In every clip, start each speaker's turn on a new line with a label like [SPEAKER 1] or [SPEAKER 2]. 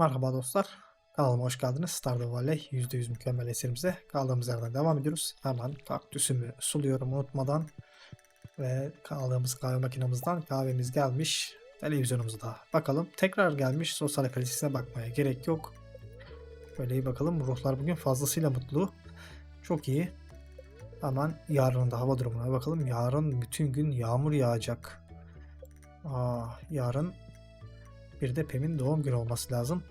[SPEAKER 1] Merhaba dostlar. Kanalıma hoş geldiniz. Stardew Valley %100 mükemmel eserimize kaldığımız yerden devam ediyoruz. Hemen kaktüsümü suluyorum unutmadan. Ve aldığımız kahve makinamızdan kahvemiz gelmiş. Televizyonumuza da bakalım. Tekrar gelmiş. Sosyal kalitesine bakmaya gerek yok. Şöyle iyi bakalım. Ruhlar bugün fazlasıyla mutlu. Çok iyi. Hemen yarının da hava durumuna bakalım. Yarın bütün gün yağmur yağacak. Aa, yarın bir de Pem'in doğum günü olması lazım.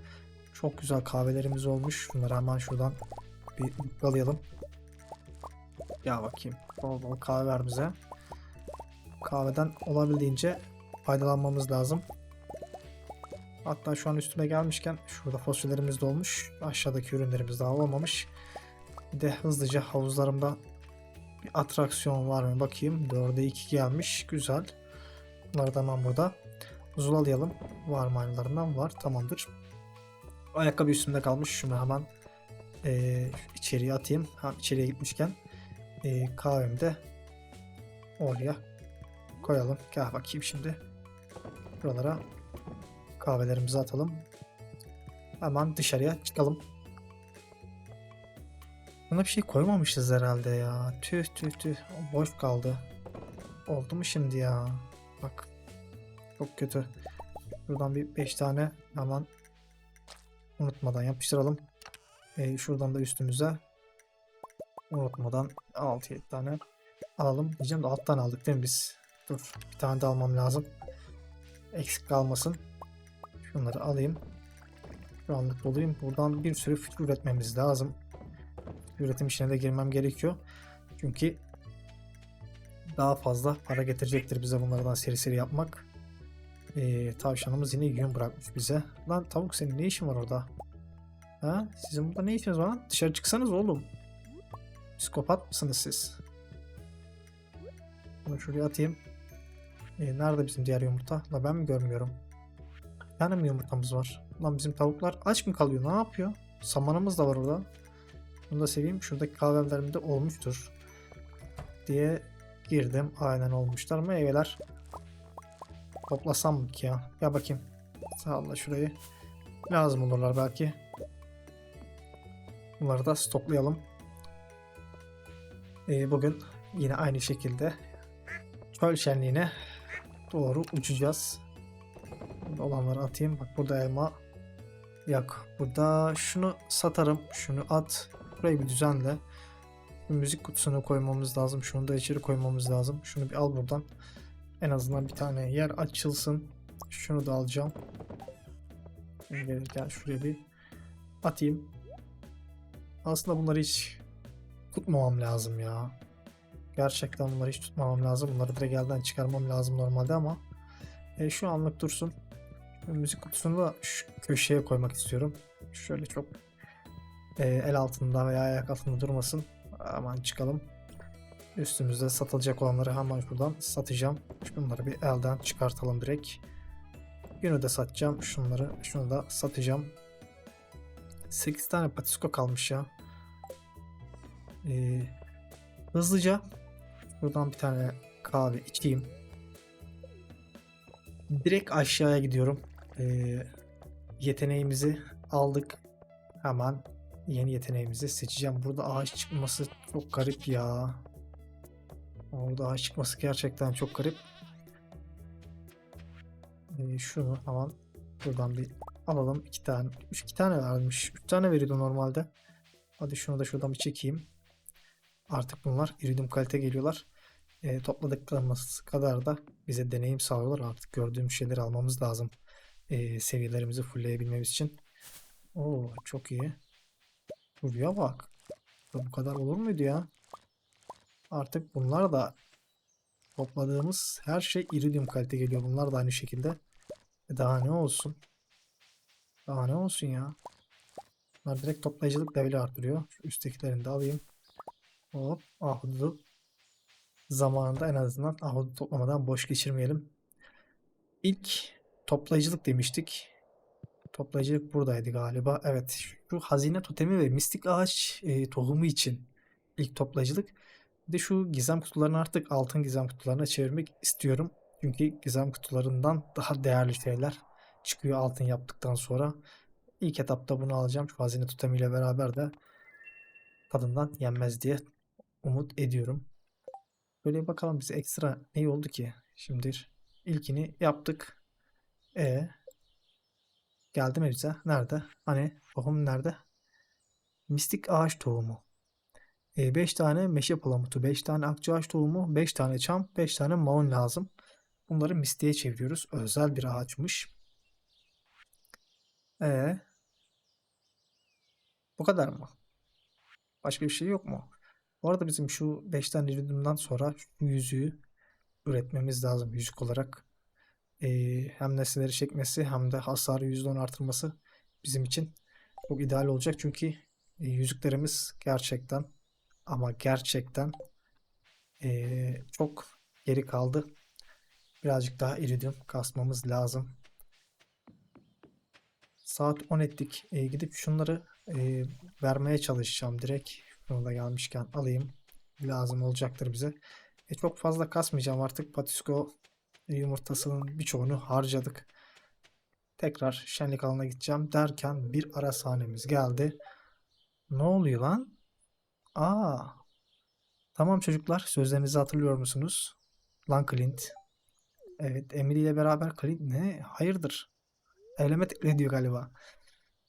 [SPEAKER 1] Çok güzel kahvelerimiz olmuş. Bunları hemen şuradan bir alayalım. Ya bakayım. Bol bol kahve ver bize. Kahveden olabildiğince faydalanmamız lazım. Hatta şu an üstüme gelmişken şurada fasulyelerimiz de olmuş. Aşağıdaki ürünlerimiz daha olmamış. Bir de hızlıca havuzlarımda bir atraksiyon var mı bakayım. 4'e 2 gelmiş. Güzel. Bunları da hemen burada zulalayalım. Var mı aynılarından? Var. Tamamdır. Ayakkabı üstümde kalmış. Şunu hemen eee, içeriye atayım. Hem içeriye gitmişken eee kahvemi de oraya koyalım. Gel bakayım şimdi. Buralara kahvelerimizi atalım. Hemen dışarıya çıkalım. Buna bir şey koymamışız herhalde ya. Tüh tüh tüh. Boş kaldı. Oldu mu şimdi ya? Bak. Çok kötü. Buradan bir 5 tane hemen unutmadan yapıştıralım. Ee, şuradan da üstümüze unutmadan 6-7 tane alalım. Diyeceğim de alttan aldık değil mi biz? Dur bir tane de almam lazım. Eksik kalmasın. Şunları alayım. Şu anlık doluyum. Buradan bir sürü fikir üretmemiz lazım. Üretim işine de girmem gerekiyor. Çünkü daha fazla para getirecektir bize bunlardan seri seri yapmak. Ee, tavşanımız yine yün bırakmış bize. Lan tavuk senin ne işin var orada? Ha? Sizin burada ne işiniz var lan? Dışarı çıksanız oğlum. Psikopat mısınız siz? Bunu şuraya atayım. Ee, nerede bizim diğer yumurta? La ben mi görmüyorum? Tane mi yumurtamız var? Lan bizim tavuklar aç mı kalıyor? Ne yapıyor? Samanımız da var orada. Bunu da seveyim. Şuradaki kahvelerimde olmuştur. Diye girdim. Aynen olmuşlar. Meyveler Toplasam mı ki ya? Ya bakayım. Sağla şurayı. Lazım olurlar belki. Bunları da stoklayalım. Ee, bugün yine aynı şekilde çöl şenliğine doğru uçacağız. Burada olanları atayım. Bak burada elma. Yok. Burada şunu satarım. Şunu at. Burayı bir düzenle. Bir müzik kutusunu koymamız lazım. Şunu da içeri koymamız lazım. Şunu bir al buradan. En azından bir tane yer açılsın. Şunu da alacağım. Gel, gel şuraya bir atayım. Aslında bunları hiç tutmamam lazım ya. Gerçekten bunları hiç tutmamam lazım. Bunları direkt elden çıkarmam lazım normalde ama e, şu anlık dursun. Müzik kutusunu da şu köşeye koymak istiyorum. Şöyle çok e, el altında veya ayak altında durmasın. Aman çıkalım. Üstümüzde satılacak olanları hemen şuradan satacağım. Şunları bir elden çıkartalım direkt. Günü de satacağım. Şunları şunu da satacağım. 8 tane patisko kalmış ya. Ee, hızlıca buradan bir tane kahve içeyim. Direkt aşağıya gidiyorum. Ee, yeteneğimizi aldık. Hemen yeni yeteneğimizi seçeceğim. Burada ağaç çıkması çok garip ya. Orada ağaç çıkması gerçekten çok garip. Ee, şunu hemen buradan bir alalım. iki tane. Üç, iki tane vermiş. Üç tane veriyordu normalde. Hadi şunu da şuradan bir çekeyim. Artık bunlar iridium kalite geliyorlar. Ee, topladıklarımız kadar da bize deneyim sağlıyorlar. Artık gördüğüm şeyleri almamız lazım. Ee, seviyelerimizi fullleyebilmemiz için. Oo çok iyi. Buraya bak. Bu kadar olur muydu ya? Artık bunlar da topladığımız her şey iridium kalite geliyor. Bunlar da aynı şekilde. E daha ne olsun? Daha ne olsun ya? Bunlar direkt toplayıcılık leveli artırıyor. Şu üsttekilerini de alayım. Hop ahududu. Zamanında en azından ahududu toplamadan boş geçirmeyelim. İlk toplayıcılık demiştik. Toplayıcılık buradaydı galiba. Evet şu hazine totemi ve mistik ağaç e, tohumu için ilk toplayıcılık. De şu gizem kutularını artık altın gizem kutularına çevirmek istiyorum. Çünkü gizem kutularından daha değerli şeyler çıkıyor altın yaptıktan sonra. İlk etapta bunu alacağım. Şu hazine tutamiyle beraber de tadından yenmez diye umut ediyorum. Böyle bakalım bize ekstra ne oldu ki? Şimdi ilkini yaptık. E geldi mi bize? Nerede? Hani tohum nerede? Mistik ağaç tohumu. 5 tane meşe palamutu, 5 tane akçaağaç tohumu, 5 tane çam, 5 tane maun lazım. Bunları mistiğe çeviriyoruz. Özel bir ağaçmış. E bu kadar mı? Başka bir şey yok mu? Bu arada bizim şu 5 tane iridiumdan sonra şu yüzüğü üretmemiz lazım yüzük olarak. Ee, hem nesneleri çekmesi hem de hasarı %10 artırması bizim için çok ideal olacak. Çünkü e, yüzüklerimiz gerçekten ama gerçekten e, çok geri kaldı. Birazcık daha iridium kasmamız lazım. Saat 10 ettik. E, gidip şunları e, vermeye çalışacağım direkt. Şunu da gelmişken alayım. Lazım olacaktır bize. E, çok fazla kasmayacağım artık. Patisko yumurtasının birçoğunu harcadık. Tekrar şenlik alanına gideceğim derken bir ara sahnemiz geldi. Ne oluyor lan? Aa. Tamam çocuklar sözlerinizi hatırlıyor musunuz? Lan Clint. Evet Emily ile beraber Clint ne? Hayırdır? Evlenme teklif ediyor galiba.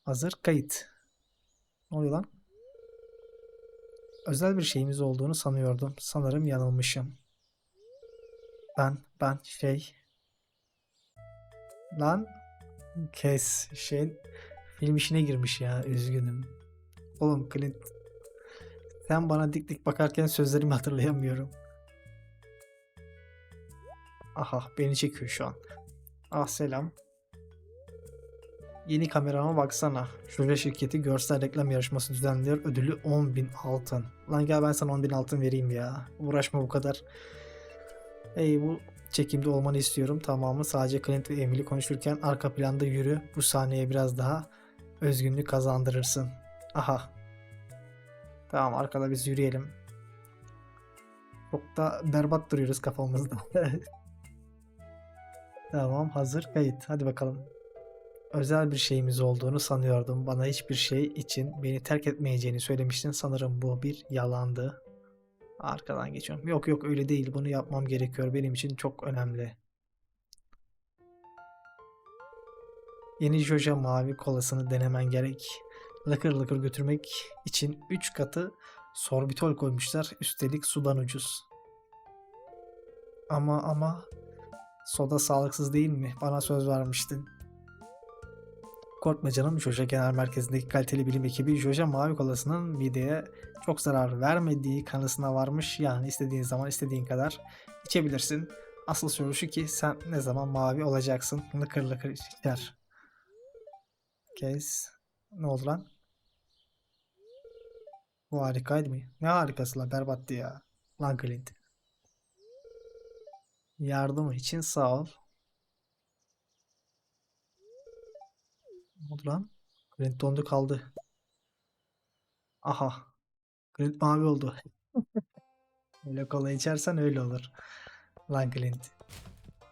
[SPEAKER 1] Hazır kayıt. Ne oluyor lan? Özel bir şeyimiz olduğunu sanıyordum. Sanırım yanılmışım. Ben, ben şey... Lan kes şey film işine girmiş ya üzgünüm. Oğlum Clint sen bana dik dik bakarken sözlerimi hatırlayamıyorum. Aha beni çekiyor şu an. Ah selam. Yeni kamerama baksana. Şurada şirketi görsel reklam yarışması düzenliyor. Ödülü 10.000 altın. Lan gel ben sana 10.000 altın vereyim ya. Uğraşma bu kadar. Ey bu çekimde olmanı istiyorum. Tamamı sadece Clint ve Emily konuşurken arka planda yürü. Bu sahneye biraz daha özgünlük kazandırırsın. Aha. Tamam arkada biz yürüyelim. Çok da berbat duruyoruz kafamızda. tamam hazır kayıt. Hadi bakalım. Özel bir şeyimiz olduğunu sanıyordum. Bana hiçbir şey için beni terk etmeyeceğini söylemiştin. Sanırım bu bir yalandı. Arkadan geçiyorum. Yok yok öyle değil. Bunu yapmam gerekiyor. Benim için çok önemli. Yeni Joja mavi kolasını denemen gerek. Lakır lakır götürmek için 3 katı sorbitol koymuşlar. Üstelik sudan ucuz. Ama ama soda sağlıksız değil mi? Bana söz vermiştin. Korkma canım Joja Genel Merkezi'ndeki kaliteli bilim ekibi Joja Mavi Kolası'nın mideye çok zarar vermediği kanısına varmış. Yani istediğin zaman istediğin kadar içebilirsin. Asıl soru şu ki sen ne zaman mavi olacaksın? Lıkır lıkır içer. Kes. Ne oldu lan? Bu harikaydı mı? Ne harikası lan berbattı ya. Lan Clint. Yardım için sağ ol. Ne oldu lan? Clint dondu kaldı. Aha. Clint mavi oldu. öyle kola içersen öyle olur. Lan Clint.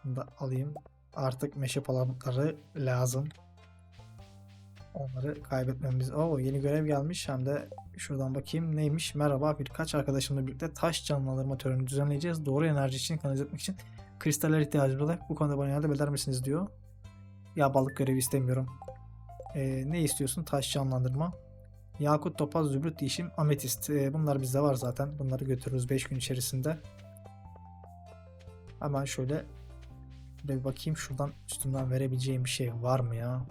[SPEAKER 1] Bunu da alayım. Artık meşe palamutları lazım. Onları kaybetmemiz. Oo yeni görev gelmiş. Hem de şuradan bakayım neymiş. Merhaba birkaç arkadaşımla birlikte taş canlandırma töreni düzenleyeceğiz. Doğru enerji için kanalize etmek için kristaller ihtiyacımız var. Bu konuda bana yardım eder misiniz diyor. Ya balık görevi istemiyorum. Ee, ne istiyorsun? Taş canlandırma. Yakut, topaz, zümrüt, değişim, ametist. Ee, bunlar bizde var zaten. Bunları götürürüz 5 gün içerisinde. Hemen şöyle bir bakayım şuradan üstünden verebileceğim bir şey var mı ya?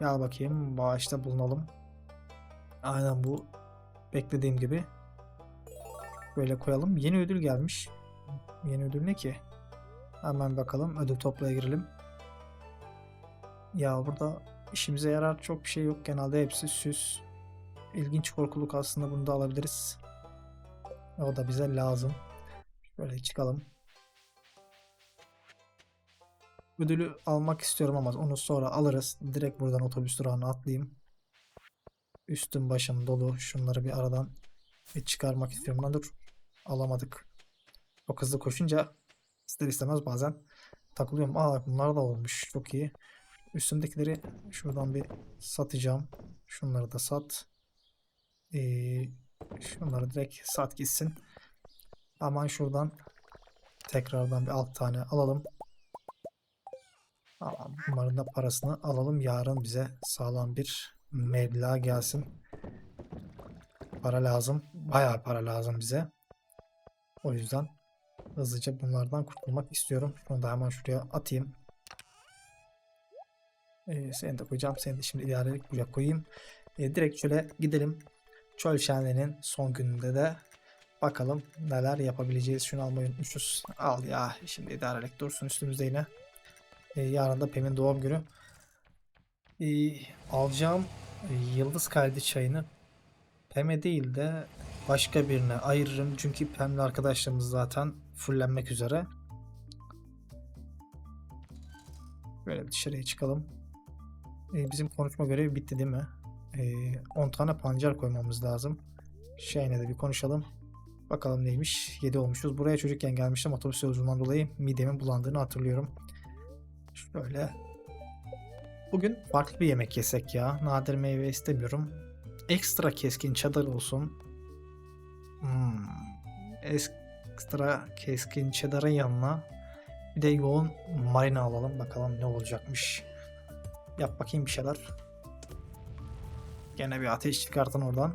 [SPEAKER 1] Gel bakayım bağışta bulunalım. Aynen bu beklediğim gibi. Böyle koyalım. Yeni ödül gelmiş. Yeni ödül ne ki? Hemen bakalım. Ödül toplaya girelim. Ya burada işimize yarar çok bir şey yok. Genelde hepsi süs. İlginç korkuluk aslında bunu da alabiliriz. O da bize lazım. Böyle çıkalım. Ödülü almak istiyorum ama onu sonra alırız. Direkt buradan otobüs durağına atlayayım. Üstüm başım dolu. Şunları bir aradan bir çıkarmak istiyorum. Lan dur. Alamadık. Çok hızlı koşunca ister istemez bazen takılıyorum. Aa bunlar da olmuş. Çok iyi. Üstümdekileri şuradan bir satacağım. Şunları da sat. Ee, şunları direkt sat gitsin. Aman şuradan tekrardan bir alt tane alalım. Tamam, da parasını alalım. Yarın bize sağlam bir meblağ gelsin. Para lazım. Bayağı para lazım bize. O yüzden hızlıca bunlardan kurtulmak istiyorum. Şunu da hemen şuraya atayım. Ee, seni de koyacağım. Seni de şimdi idarelik buraya koyayım. Ee, direkt şöyle gidelim. Çöl şenliğinin son gününde de bakalım neler yapabileceğiz. Şunu almayı unutmuşuz. Al ya. Şimdi idarelik dursun üstümüzde yine. Ee, yarın da Pem'in doğum günü. Ee, alacağım e, Yıldız Kaldi çayını Pem'e değil de başka birine ayırırım. Çünkü Pem'le arkadaşlarımız zaten fullenmek üzere. Böyle dışarıya çıkalım. Ee, bizim konuşma görevi bitti değil mi? 10 tane pancar koymamız lazım. Şeyine de bir konuşalım. Bakalım neymiş. 7 olmuşuz. Buraya çocukken gelmiştim. Otobüs yolculuğundan dolayı midemin bulandığını hatırlıyorum. Şöyle. Bugün farklı bir yemek yesek ya. Nadir meyve istemiyorum. Ekstra keskin çadır olsun. Hmm. Ekstra keskin çadarın yanına bir de yoğun marina alalım. Bakalım ne olacakmış. Yap bakayım bir şeyler. Gene bir ateş çıkartın oradan.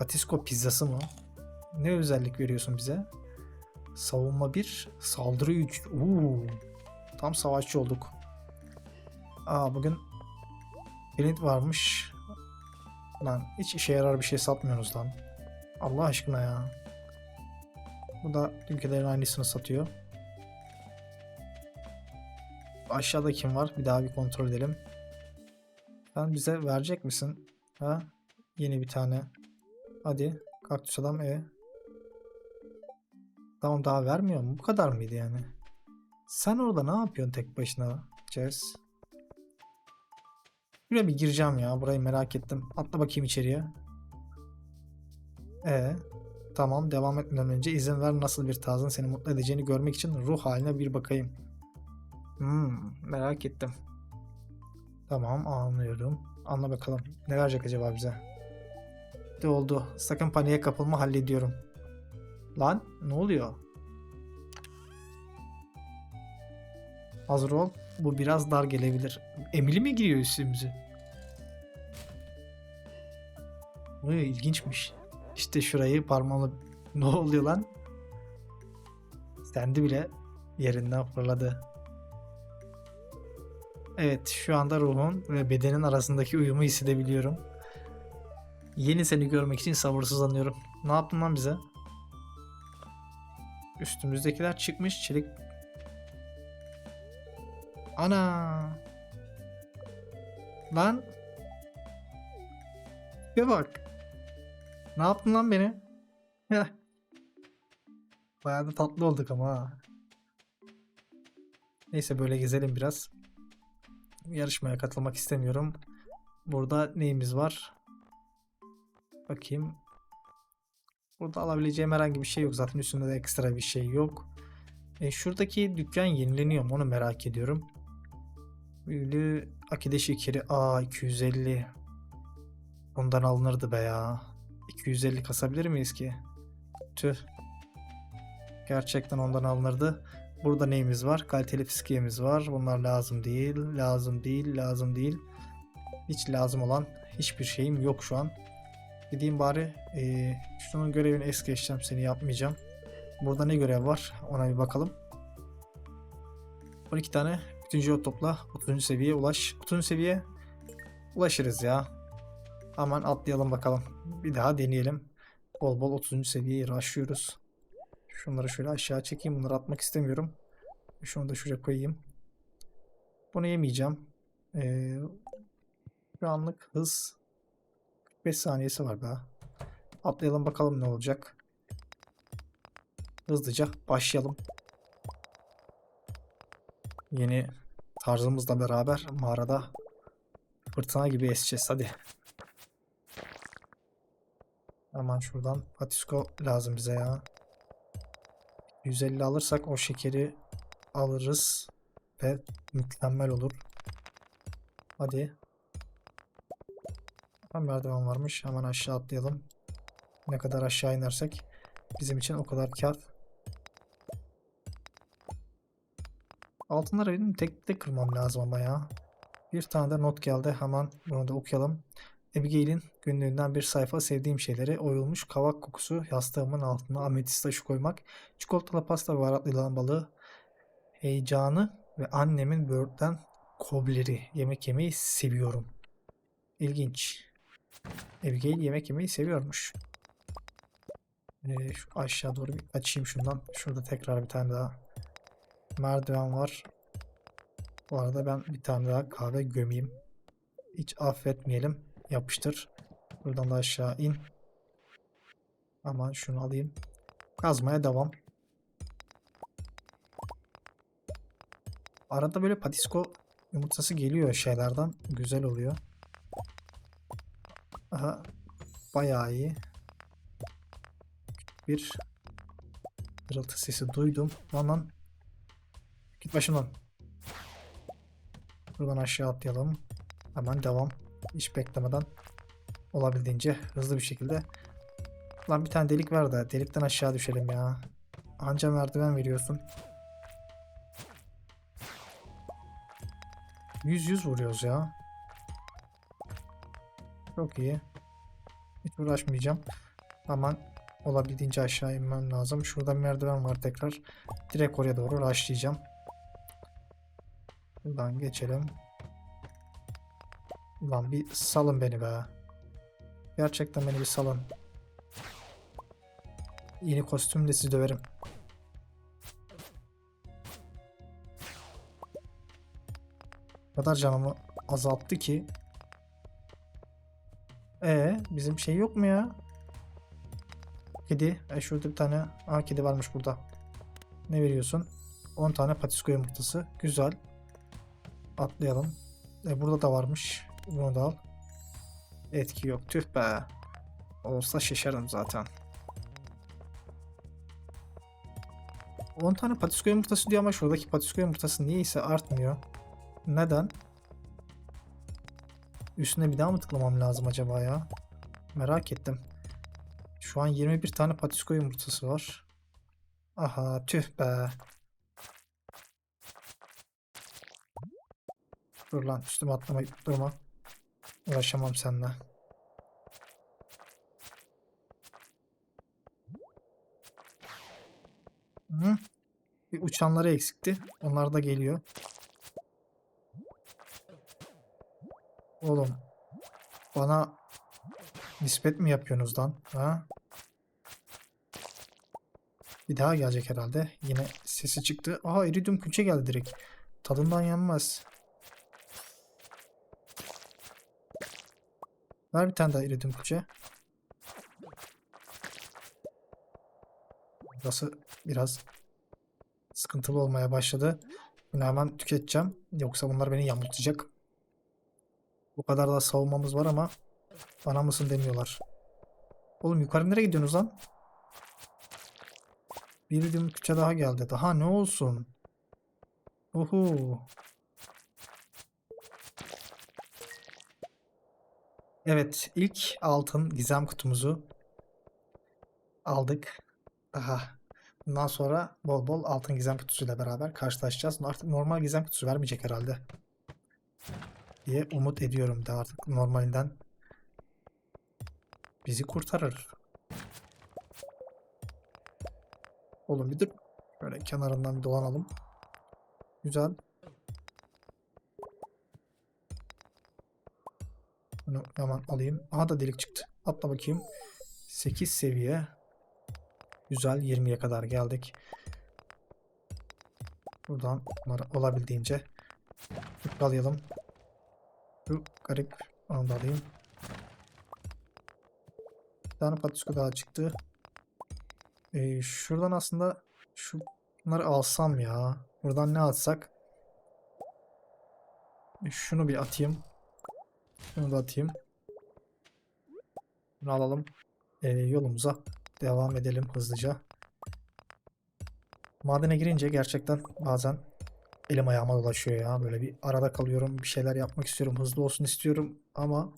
[SPEAKER 1] Batisco pizzası mı? Ne özellik veriyorsun bize? Savunma 1, saldırı 3. Uuu. Tam savaşçı olduk. Aa bugün Print varmış. Lan hiç işe yarar bir şey satmıyorsunuz lan. Allah aşkına ya. Bu da ülkelerin aynısını satıyor. Aşağıda kim var? Bir daha bir kontrol edelim. Sen bize verecek misin? Ha? Yeni bir tane. Hadi. Kaktüs adam e. Tamam daha vermiyor mu? Bu kadar mıydı yani? Sen orada ne yapıyorsun tek başına? Jess. Buraya bir gireceğim ya. Burayı merak ettim. Atla bakayım içeriye. E tamam devam etmeden önce izin ver nasıl bir tarzın seni mutlu edeceğini görmek için ruh haline bir bakayım. Hmm, merak ettim. Tamam anlıyorum. Anla bakalım. Ne verecek acaba bize? De oldu. Sakın paniğe kapılma hallediyorum. Lan ne oluyor? Hazır ol. Bu biraz dar gelebilir. Emili mi giriyor üstümüze? Bu ilginçmiş. İşte şurayı parmağımla... Ne oluyor lan? Sendi bile yerinden fırladı. Evet şu anda ruhun ve bedenin arasındaki uyumu hissedebiliyorum. Yeni seni görmek için sabırsızlanıyorum. Ne yaptın lan bize? Üstümüzdekiler çıkmış çelik. Ana. Lan. Bir bak. Ne yaptın lan beni? Bayağı da tatlı olduk ama. Neyse böyle gezelim biraz. Yarışmaya katılmak istemiyorum. Burada neyimiz var? Bakayım. Burada alabileceğim herhangi bir şey yok. Zaten üstünde de ekstra bir şey yok. E, şuradaki dükkan yenileniyor mu onu merak ediyorum. Büyülü akide şekeri. Aa 250. Ondan alınırdı be ya. 250 kasabilir miyiz ki? Tüh. Gerçekten ondan alınırdı. Burada neyimiz var? Kaliteli fiskiyemiz var. Bunlar lazım değil. Lazım değil. Lazım değil. Hiç lazım olan hiçbir şeyim yok şu an. Gideyim bari. Ee, şunun görevini es geçeceğim. Seni yapmayacağım. Burada ne görev var? Ona bir bakalım. 12 tane bütün jeot topla. 30. seviyeye ulaş. 30. seviye ulaşırız ya. Hemen atlayalım bakalım. Bir daha deneyelim. Bol bol 30. seviyeyi rushlıyoruz. Şunları şöyle aşağı çekeyim. Bunları atmak istemiyorum. Şunu da şuraya koyayım. Bunu yemeyeceğim. Ee, şu anlık hız 45 saniyesi var daha. Atlayalım bakalım ne olacak. Hızlıca başlayalım. Yeni tarzımızla beraber mağarada fırtına gibi eseceğiz. Hadi. Hemen şuradan patisko lazım bize ya. 150 alırsak o şekeri alırız. ve mükemmel olur. Hadi. Tam merdiven varmış. Hemen aşağı atlayalım. Ne kadar aşağı inersek bizim için o kadar kar. Altınları benim tek tek kırmam lazım ama ya. Bir tane de not geldi. Hemen bunu da okuyalım. Abigail'in günlüğünden bir sayfa sevdiğim şeyleri oyulmuş kavak kokusu yastığımın altına ametist taşı koymak çikolatalı pasta baharatlı yılan balığı heyecanı ve annemin böğürtlen kobleri yemek yemeyi seviyorum. İlginç. Abigail yemek yemeyi seviyormuş. Ee, şu aşağı doğru bir açayım şundan. Şurada tekrar bir tane daha merdiven var. Bu arada ben bir tane daha kahve gömeyim. Hiç affetmeyelim. Yapıştır. Buradan da aşağı in. Aman şunu alayım. Kazmaya devam. Arada böyle patisko yumurtası geliyor şeylerden. Güzel oluyor. Aha. Bayağı iyi. Bir hırıltı sesi duydum. Lan. Git başımdan. Buradan aşağı atlayalım. Hemen devam. Hiç beklemeden olabildiğince hızlı bir şekilde. Lan bir tane delik var da delikten aşağı düşelim ya. Anca merdiven veriyorsun. Yüz yüz vuruyoruz ya. Çok iyi. Hiç uğraşmayacağım. Aman olabildiğince aşağı inmem lazım. Şurada merdiven var tekrar. Direkt oraya doğru rushlayacağım. Buradan geçelim. Ulan bir salın beni be. Gerçekten beni bir salın. Yeni kostümle sizi döverim. O kadar canımı azalttı ki. E bizim şey yok mu ya? Kedi. E şurada bir tane. Aa kedi varmış burada. Ne veriyorsun? 10 tane patisko yumurtası. Güzel. Atlayalım. E burada da varmış. Bunu da al. Etki yok. Tüh be. Olsa şaşarım zaten. 10 tane patisko yumurtası diyor ama şuradaki patisko yumurtası niyeyse artmıyor. Neden? Üstüne bir daha mı tıklamam lazım acaba ya? Merak ettim. Şu an 21 tane patisko yumurtası var. Aha tüh be. Dur lan üstüme atlamayıp durma. Uğraşamam seninle. Hı? Bir uçanları eksikti. Onlar da geliyor. Oğlum. Bana nispet mi yapıyorsunuz lan? Ha? Bir daha gelecek herhalde. Yine sesi çıktı. Aha iridium külçe geldi direkt. Tadından yenmez. Ver bir tane daha iridium külçe. Burası biraz sıkıntılı olmaya başladı. Bunu hemen tüketeceğim. Yoksa bunlar beni yamultacak. Bu kadar da savunmamız var ama bana mısın demiyorlar. Oğlum yukarı nereye gidiyorsunuz lan? Bir iridium külçe daha geldi. Daha ne olsun? Uhu. Evet, ilk altın gizem kutumuzu aldık. Aha. Bundan sonra bol bol altın gizem kutusuyla beraber karşılaşacağız. Artık normal gizem kutusu vermeyecek herhalde. Diye umut ediyorum da artık normalinden bizi kurtarır. Oğlum bir dur. Böyle kenarından bir dolanalım. Güzel. Bunu hemen alayım. Aha da delik çıktı. Atla bakayım. 8 seviye. Güzel 20'ye kadar geldik. Buradan bunları olabildiğince alayalım. Şu garip onu da alayım. Bir tane patisko daha çıktı. Ee, şuradan aslında şunları alsam ya. Buradan ne atsak? Şunu bir atayım. Şunu da atayım. Bunu alalım. Ee, yolumuza devam edelim hızlıca. Madene girince gerçekten bazen elim ayağıma dolaşıyor ya. Böyle bir arada kalıyorum. Bir şeyler yapmak istiyorum. Hızlı olsun istiyorum ama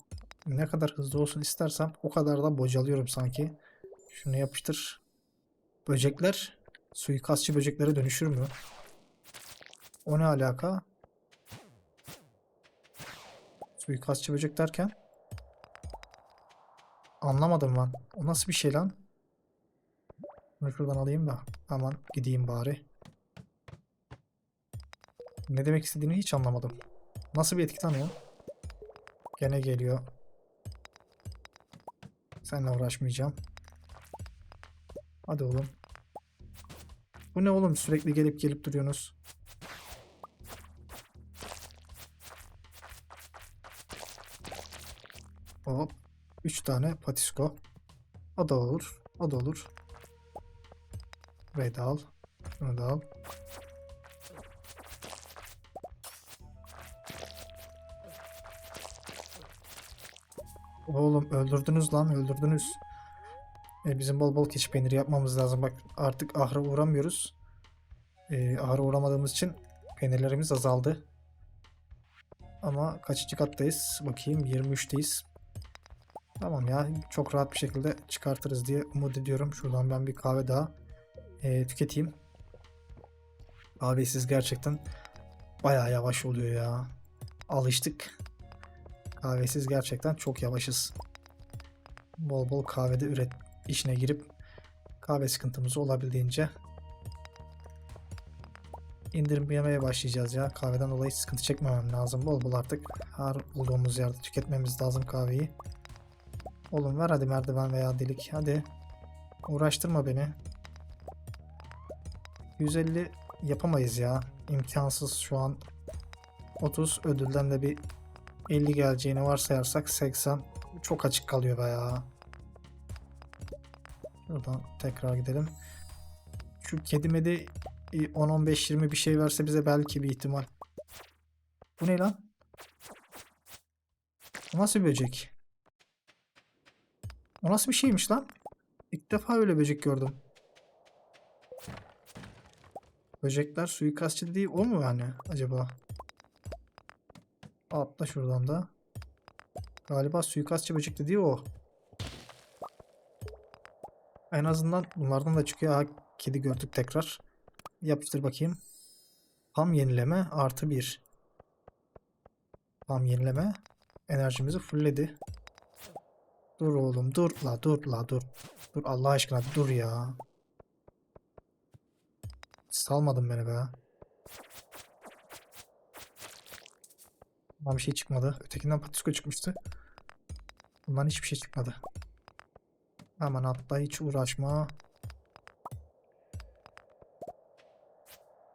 [SPEAKER 1] ne kadar hızlı olsun istersem o kadar da bocalıyorum sanki. Şunu yapıştır. Böcekler suikastçı böceklere dönüşür mü? O ne alaka? Suikastçı böcek derken? Anlamadım ben. O nasıl bir şey lan? Bunu şuradan alayım da. Aman gideyim bari. Ne demek istediğini hiç anlamadım. Nasıl bir etki tanıyor? Gene geliyor. Seninle uğraşmayacağım. Hadi oğlum. Bu ne oğlum sürekli gelip gelip duruyorsunuz. Hop. 3 tane patisko. O da olur. O da olur. Burayı da al. Bunu da al. Oğlum öldürdünüz lan öldürdünüz. E, bizim bol bol keçi peyniri yapmamız lazım. Bak artık ahıra uğramıyoruz. E, ahıra uğramadığımız için peynirlerimiz azaldı. Ama kaçıncı kattayız? Bakayım 23'teyiz. Tamam ya çok rahat bir şekilde çıkartırız diye umut ediyorum. Şuradan ben bir kahve daha e, tüketeyim. Kahvesiz gerçekten bayağı yavaş oluyor ya. Alıştık. Kahvesiz gerçekten çok yavaşız. Bol bol kahvede üret işine girip kahve sıkıntımızı olabildiğince indirim yemeye başlayacağız ya. Kahveden dolayı sıkıntı çekmemem lazım. Bol bol artık her bulduğumuz yerde tüketmemiz lazım kahveyi. Oğlum ver hadi merdiven veya delik. Hadi. Uğraştırma beni. 150 yapamayız ya. İmkansız şu an. 30 ödülden de bir 50 geleceğini varsayarsak 80 çok açık kalıyor be ya. Şuradan tekrar gidelim. Şu kedime de 10-15-20 bir şey verse bize belki bir ihtimal. Bu ne lan? Bu nasıl böcek? O nasıl bir şeymiş lan? İlk defa öyle böcek gördüm. Böcekler suikastçı değil o mu yani acaba? Atla şuradan da. Galiba suikastçı böcek dediği o. En azından bunlardan da çıkıyor. Ha, kedi gördük tekrar. Yapıştır bakayım. Tam yenileme artı bir. Tam yenileme. Enerjimizi fullledi. Dur oğlum dur la dur la dur. Dur Allah aşkına dur ya. Salmadın beni be. Bundan bir şey çıkmadı. Ötekinden patisko çıkmıştı. Bundan hiçbir şey çıkmadı. Hemen atla hiç uğraşma.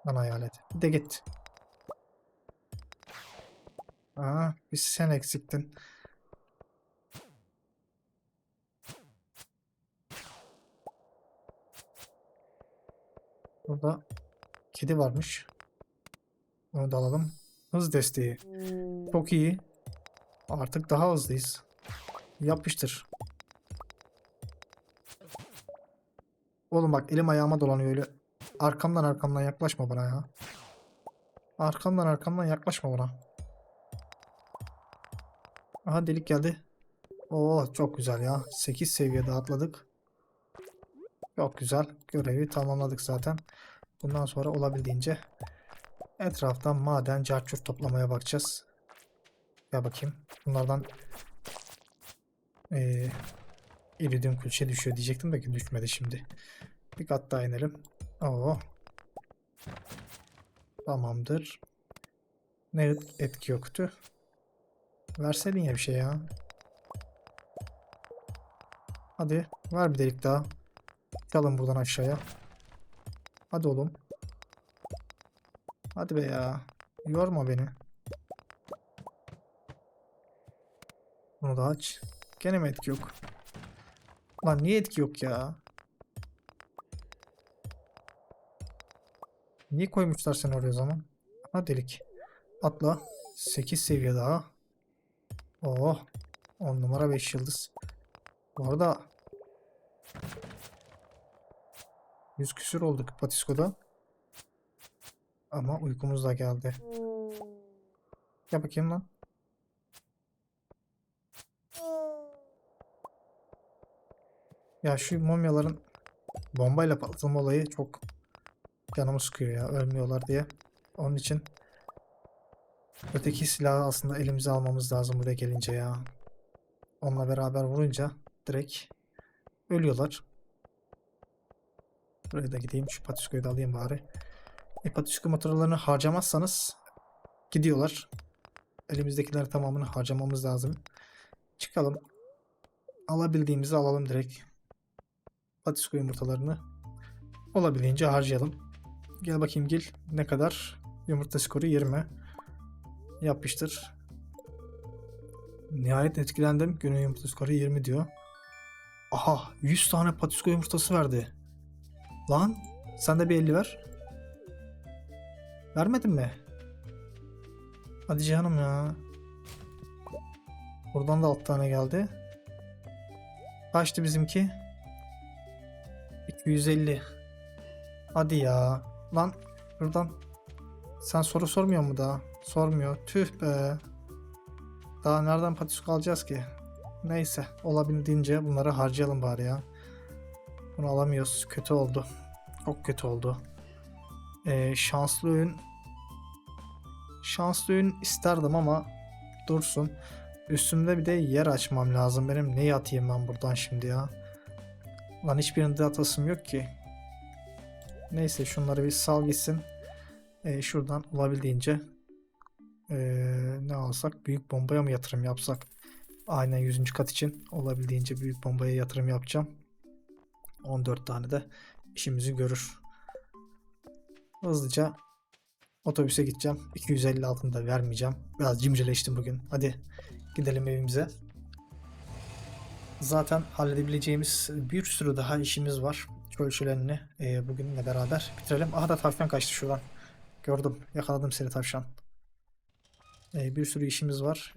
[SPEAKER 1] Bana hayalet. Bir de git. Aa, bir sen eksiktin. Burada kedi varmış. Onu da alalım. Hız desteği. Çok iyi. Artık daha hızlıyız. Yapıştır. Oğlum bak elim ayağıma dolanıyor öyle. Arkamdan arkamdan yaklaşma bana ya. Arkamdan arkamdan yaklaşma bana. Aha delik geldi. Oo çok güzel ya. 8 seviyede atladık. Çok güzel. Görevi tamamladık zaten. Bundan sonra olabildiğince etraftan maden, carçur toplamaya bakacağız. Gel bakayım. Bunlardan ee, iridium külçe düşüyor diyecektim de ki düşmedi şimdi. Bir kat daha inelim. Oo. Tamamdır. Ne etki yoktu. Verseydin ya bir şey ya. Hadi ver bir delik daha. Çalın buradan aşağıya. Hadi oğlum. Hadi be ya. Yorma beni. Bunu da aç. Gene mi etki yok? Lan niye etki yok ya? Niye koymuşlar seni oraya o zaman? Ha delik. Atla. 8 seviye daha. Oh. 10 numara 5 yıldız. Bu arada 100 küsür olduk Patisko'da. Ama uykumuz da geldi. Gel bakayım lan. Ya şu mumyaların bombayla patlatılma olayı çok canımı sıkıyor ya. Ölmüyorlar diye. Onun için öteki silahı aslında elimize almamız lazım buraya gelince ya. Onunla beraber vurunca direkt ölüyorlar. Buraya da gideyim. Şu patiskoyu da alayım bari. E, patisko motorlarını harcamazsanız gidiyorlar. Elimizdekiler tamamını harcamamız lazım. Çıkalım. Alabildiğimizi alalım direkt. Patisko yumurtalarını olabildiğince harcayalım. Gel bakayım Gil. Ne kadar? Yumurta skoru 20. Yapıştır. Nihayet etkilendim. Günün yumurta skoru 20 diyor. Aha 100 tane patisko yumurtası verdi. Lan sen de bir 50 ver. Vermedin mi? Hadi canım ya. Buradan da 6 tane geldi. Kaçtı bizimki? 250. Hadi ya. Lan buradan. Sen soru sormuyor mu daha? Sormuyor. Tüh be. Daha nereden patisko alacağız ki? Neyse. Olabildiğince bunları harcayalım bari ya. Bunu alamıyoruz. Kötü oldu. Çok kötü oldu. Ee, şanslı oyun şanslı oyun isterdim ama dursun. Üstümde bir de yer açmam lazım. Benim neyi atayım ben buradan şimdi ya? Lan hiçbirinde atasım yok ki. Neyse şunları bir sal gitsin. Ee, şuradan olabildiğince ee, ne alsak? Büyük bombaya mı yatırım yapsak? Aynen 100. kat için olabildiğince büyük bombaya yatırım yapacağım. 14 tane de işimizi görür. Hızlıca otobüse gideceğim. 250 altında vermeyeceğim. Biraz cimrileştim bugün. Hadi gidelim evimize. Zaten halledebileceğimiz bir sürü daha işimiz var. Çöl şölenini e, bugünle beraber bitirelim. Aha da tavşan kaçtı şuradan. Gördüm. Yakaladım seni tavşan. E, bir sürü işimiz var.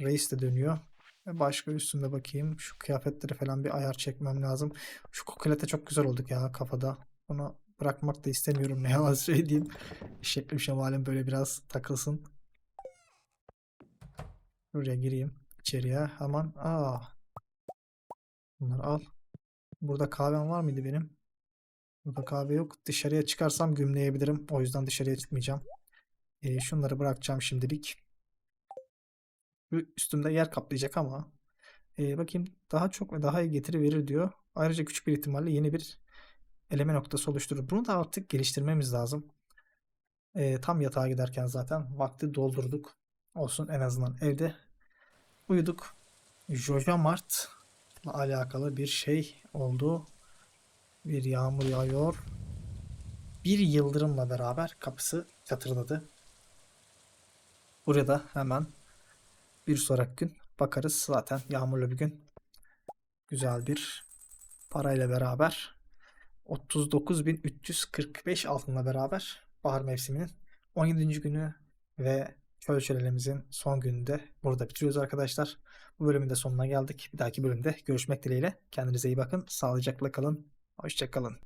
[SPEAKER 1] Reis de dönüyor. Ve Başka üstünde bakayım. Şu kıyafetleri falan bir ayar çekmem lazım. Şu kokolete çok güzel olduk ya kafada. Onu bırakmak da istemiyorum. Ne yalan söyleyeyim. Şeklim şemalim böyle biraz takılsın. Buraya gireyim. içeriye hemen. Aa. Bunları al. Burada kahvem var mıydı benim? Burada kahve yok. Dışarıya çıkarsam gümleyebilirim. O yüzden dışarıya çıkmayacağım. Ee, şunları bırakacağım şimdilik. Üstümde yer kaplayacak ama. Ee, bakayım daha çok ve daha iyi getiri verir diyor. Ayrıca küçük bir ihtimalle yeni bir eleme noktası oluşturur. Bunu da artık geliştirmemiz lazım. Ee, tam yatağa giderken zaten vakti doldurduk. Olsun en azından evde uyuduk. Jojo Mart'la alakalı bir şey oldu. Bir yağmur yağıyor. Bir yıldırımla beraber kapısı çatırdadı. Burada hemen bir sonraki gün bakarız. Zaten yağmurlu bir gün. Güzel bir parayla beraber 39.345 altınla beraber bahar mevsiminin 17. günü ve çöl şölelemizin son gününde burada bitiriyoruz arkadaşlar. Bu bölümün de sonuna geldik. Bir dahaki bölümde görüşmek dileğiyle. Kendinize iyi bakın. Sağlıcakla kalın. Hoşçakalın.